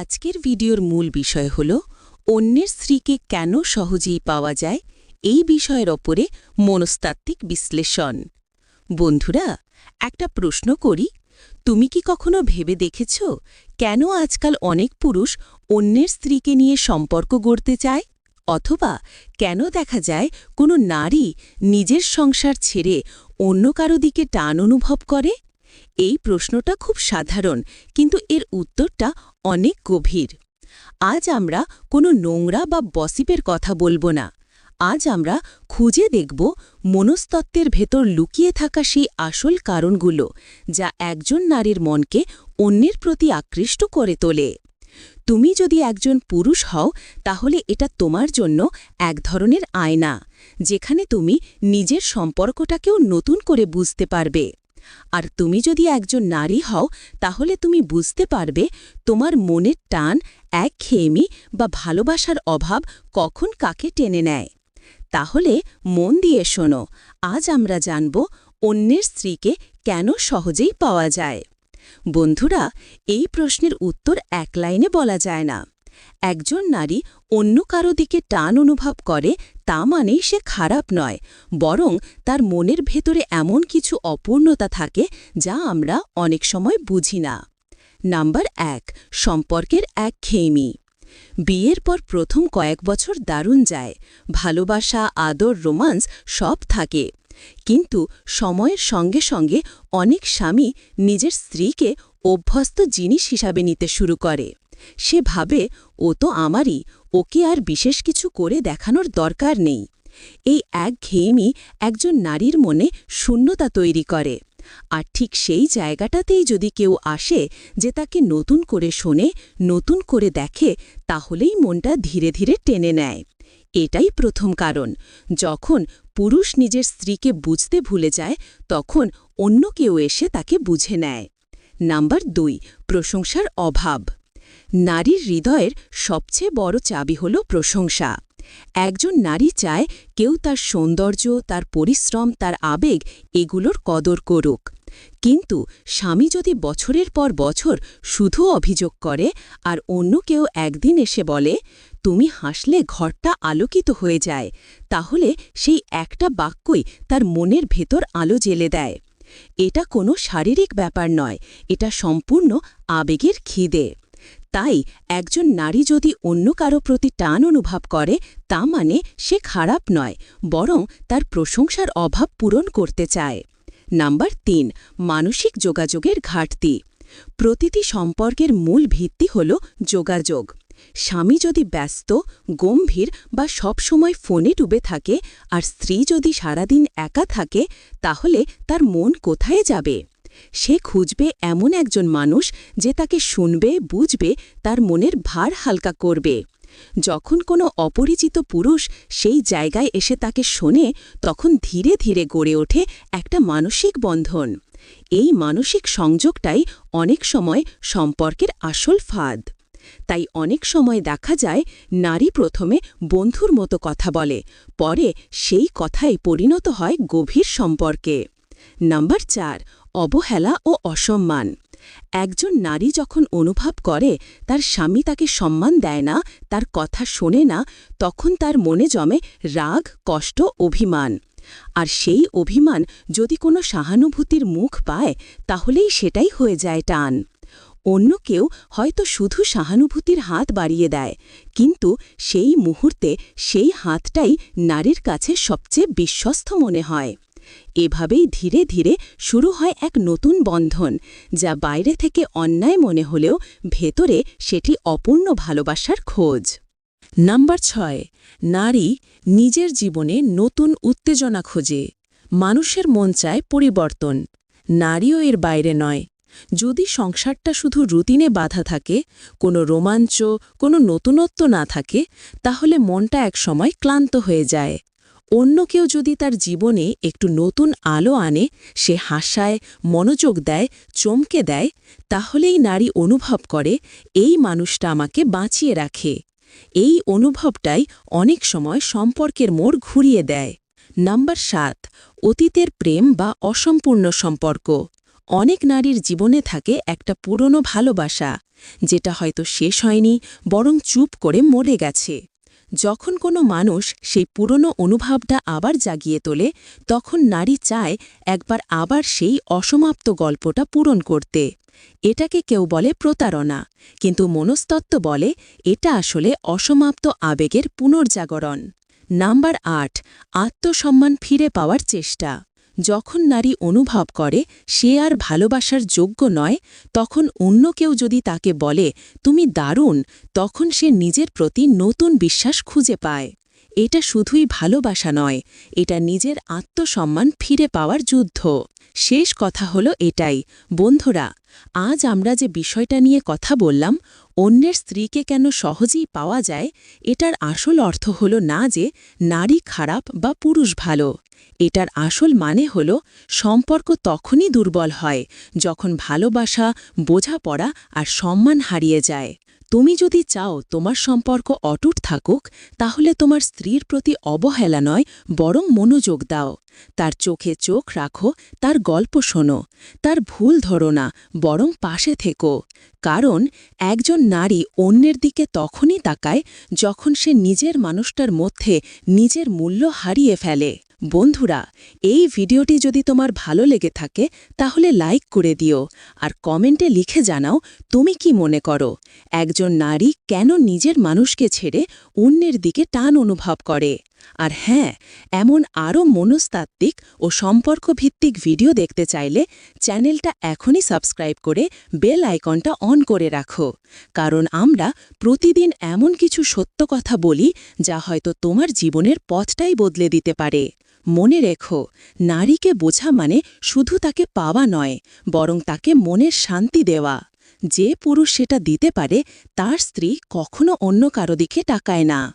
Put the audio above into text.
আজকের ভিডিওর মূল বিষয় হল, অন্যের স্ত্রীকে কেন সহজেই পাওয়া যায় এই বিষয়ের ওপরে মনস্তাত্ত্বিক বিশ্লেষণ। বন্ধুরা, একটা প্রশ্ন করি, তুমি কি কখনো ভেবে দেখেছ কেন আজকাল অনেক পুরুষ অন্যের স্ত্রীকে নিয়ে সম্পর্ক গড়তে চায়? অথবা কেন দেখা যায় কোনো নারী নিজের সংসার ছেড়ে অন্য কারও দিকে টান অনুভব করে? এই প্রশ্নটা খুব সাধারণ, কিন্তু এর উত্তরটা অনেক গভীর। আজ আমরা কোনো নোংরা বা বসিপের কথা বলব না। আজ আমরা খুঁজে দেখব মনস্তত্ত্বের ভেতর লুকিয়ে থাকা সেই আসল কারণগুলো, যা একজন নারীর মনকে অন্যের প্রতি আকৃষ্ট করে তোলে। তুমি যদি একজন পুরুষ হও, তাহলে এটা তোমার জন্য এক ধরনের আয়না, যেখানে তুমি নিজের সম্পর্কটাকেও নতুন করে বুঝতে পারবে। আর তুমি যদি একজন নারী হও, তাহলে তুমি বুঝতে পারবে তোমার মনের টান একঘেয়েমি বা ভালোবাসার অভাব কখন কাকে টেনে নেয়। তাহলে মন দিয়ে শোনো, আজ আমরা জানব অন্যের স্ত্রীকে কেন সহজেই পাওয়া যায়। বন্ধুরা, এই প্রশ্নের উত্তর এক লাইনে বলা যায় না। একজন নারী অন্য কারও দিকে টান অনুভব করে তা মানেই সে খারাপ নয়, বরং তার মনের ভেতরে এমন কিছু অপূর্ণতা থাকে যা আমরা অনেক সময় বুঝি না। নাম্বার এক, সম্পর্কের এক খেমি বিয়ের পর প্রথম কয়েক বছর দারুণ যায়, ভালোবাসা, আদর, রোমান্স সব থাকে। কিন্তু সময়ের সঙ্গে সঙ্গে অনেক স্বামী নিজের স্ত্রীকে অভ্যস্ত জিনিস হিসাবে নিতে শুরু করে। সে ভাবে ও তো আমারই, ওকে আর বিশেষ কিছু করে দেখানোর দরকার নেই। এই এক ঘেয়েমি একজন নারীর মনে শূন্যতা তৈরি করে। আর ঠিক সেই জায়গাটাতেই যদি কেউ আসে যে তাকে নতুন করে শোনে, নতুন করে দেখে, তাহলেই মনটা ধীরে ধীরে টেনে নেয়। এটাই প্রথম কারণ। যখন পুরুষ নিজের স্ত্রীকে বুঝতে ভুলে যায়, তখন অন্য কেউ এসে তাকে বুঝে নেয়। নাম্বার দুই, প্রশংসার অভাব। নারীর হৃদয়ের সবচেয়ে বড় চাবি হল প্রশংসা। একজন নারী চায় কেউ তার সৌন্দর্য, তার পরিশ্রম, তার আবেগ এগুলোর কদর করুক। কিন্তু স্বামী যদি বছরের পর বছর শুধু অভিযোগ করে আর অন্য কেউ একদিন এসে বলে, তুমি হাসলে ঘরটা আলোকিত হয়ে যায় তাহলে সেই একটা বাক্যই তার মনের ভেতর আলো জেলে দেয়। এটা কোনো শারীরিক ব্যাপার নয়, এটা সম্পূর্ণ আবেগের খিদে। তাই একজন নারী যদি অন্য কারও প্রতি টান অনুভব করে, তা মানে সে খারাপ নয়, বরং তার প্রশংসার অভাব পূরণ করতে চায়। নাম্বার তিন, মানসিক যোগাযোগের ঘাটতি। প্রতিটি সম্পর্কের মূল ভিত্তি হল যোগাযোগ। স্বামী যদি ব্যস্ত, গম্ভীর বা সবসময় ফোনে ডুবে থাকে, আর স্ত্রী যদি সারাদিন একা থাকে, তাহলে তার মন কোথায় যাবে? সে খুঁজবে এমন একজন মানুষ যে তাকে শুনবে, বুঝবে, তার মনের ভার হালকা করবে। যখন কোনো অপরিচিত পুরুষ সেই জায়গায় এসে তাকে শোনে, তখন ধীরে ধীরে গড়ে ওঠে একটা মানসিক বন্ধন। এই মানসিক সংযোগটাই অনেক সময় সম্পর্কের আসল ফাঁদ। তাই অনেক সময় দেখা যায়, নারী প্রথমে বন্ধুর মতো কথা বলে, পরে সেই কথাই পরিণত হয় গভীর সম্পর্কে। নাম্বার চার অবহেলা ও অসম্মান। একজন নারী যখন অনুভব করে, তার স্বামী তাকে সম্মান দেয় না, তার কথা শোনে না, তখন তার মনে জমে রাগ, কষ্ট, অভিমান। আর সেই অভিমান যদি কোনো সহানুভূতির মুখ পায়, তাহলেই সেটাই হয়ে যায় টান। অন্য কেউ হয়তো শুধু সহানুভূতির হাত বাড়িয়ে দেয়, কিন্তু সেই মুহূর্তে সেই হাতটাই নারীর কাছে সবচেয়ে বিশ্বস্ত মনে হয়। এভাবেই ধীরে ধীরে শুরু হয় এক নতুন বন্ধন, যা বাইরে থেকে অন্যায় মনে হলেও ভেতরে সেটি অপূর্ণ ভালোবাসার খোঁজ। নাম্বার ছয়, নারী নিজের জীবনে নতুন উত্তেজনা খোঁজে। মানুষের মন চায় পরিবর্তন। নারীও এর বাইরে নয়। যদি সংসারটা শুধু রুটিনে বাধা থাকে, কোনো রোমাঞ্চ, কোনো নতুনত্ব না থাকে, তাহলে মনটা একসময় ক্লান্ত হয়ে যায়। অন্য কেউ যদি তার জীবনে একটু নতুন আলো আনে, সে হাসায়, মনোযোগ দেয়, চমকে দেয়, তাহলেই নারী অনুভব করে, এই মানুষটা আমাকে বাঁচিয়ে রাখে। এই অনুভবটাই অনেক সময় সম্পর্কের মোড় ঘুরিয়ে দেয়। নাম্বার সাত, অতীতের প্রেম বা অসম্পূর্ণ সম্পর্ক। অনেক নারীর জীবনে থাকে একটা পুরনো ভালোবাসা, যেটা হয়তো শেষ হয়নি, বরং চুপ করে মরে গেছে। যখন কোনো মানুষ সেই পুরনো অনুভবটা আবার জাগিয়ে তোলে, তখন নারী চায় একবার আবার সেই অসমাপ্ত গল্পটা পূরণ করতে। এটাকে কেউ বলে প্রতারণা, কিন্তু মনস্তত্ত্ব বলে এটা আসলে অসমাপ্ত আবেগের পুনর্জাগরণ। নাম্বার আট, আত্মসম্মান ফিরে পাওয়ার চেষ্টা। যখন নারী অনুভব করে, সে আর ভালোবাসার যোগ্য নয়, তখন অন্য কেউ যদি তাকে বলে, তুমি দারুণ, তখন সে নিজের প্রতি নতুন বিশ্বাস খুঁজে পায়। এটা শুধুই ভালোবাসা নয়, এটা নিজের আত্মসম্মান ফিরে পাওয়ার যুদ্ধ। শেষ কথা হলো এটাই। বন্ধুরা, আজ আমরা যে বিষয়টা নিয়ে কথা বললাম, অন্যের স্ত্রীকে কেন সহজেই পাওয়া যায়, এটার আসল অর্থ হল না যে নারী খারাপ বা পুরুষ ভালো। এটার আসল মানে হল সম্পর্ক তখনই দুর্বল হয় যখন ভালোবাসা, বোঝাপড়া আর সম্মান হারিয়ে যায়। তুমি যদি চাও তোমার সম্পর্ক অটুট থাকুক, তাহলে তোমার স্ত্রীর প্রতি অবহেলা নয়, বরং মনোযোগ দাও। তার চোখে চোখ রাখো, তার গল্প শোনো, তার ভুল ধরো না, বরং পাশে থেকো। কারণ একজন নারী অন্যের দিকে তখনই তাকায় যখন সে নিজের মানুষটার মধ্যে নিজের মূল্য হারিয়ে ফেলে। বন্ধুরা, এই ভিডিওটি যদি তোমার ভালো লেগে থাকে, তাহলে লাইক করে দিও আর কমেন্টে লিখে জানাও তুমি কি মনে করো। একজন নারী কেন নিজের মানুষকে ছেড়ে অন্যের দিকে টান অনুভব করে? আর হ্যাঁ এমন আরও মনস্তাত্ত্বিক ও সম্পর্কভিত্তিক ভিডিও দেখতে চাইলে চ্যানেলটা এখনই সাবস্ক্রাইব করে বেল আইকনটা অন করে রাখো। কারণ আমরা প্রতিদিন এমন কিছু সত্য কথা বলি যা হয়তো তোমার জীবনের পথটাই বদলে দিতে পারে। মনে রেখো, নারীকে বোঝা মানে শুধু তাকে পাওয়া নয়, বরং তাকে মনের শান্তি দেওয়া। যে পুরুষ সেটা দিতে পারে, তার স্ত্রী কখনো অন্য কারও দিকে টাকায় না।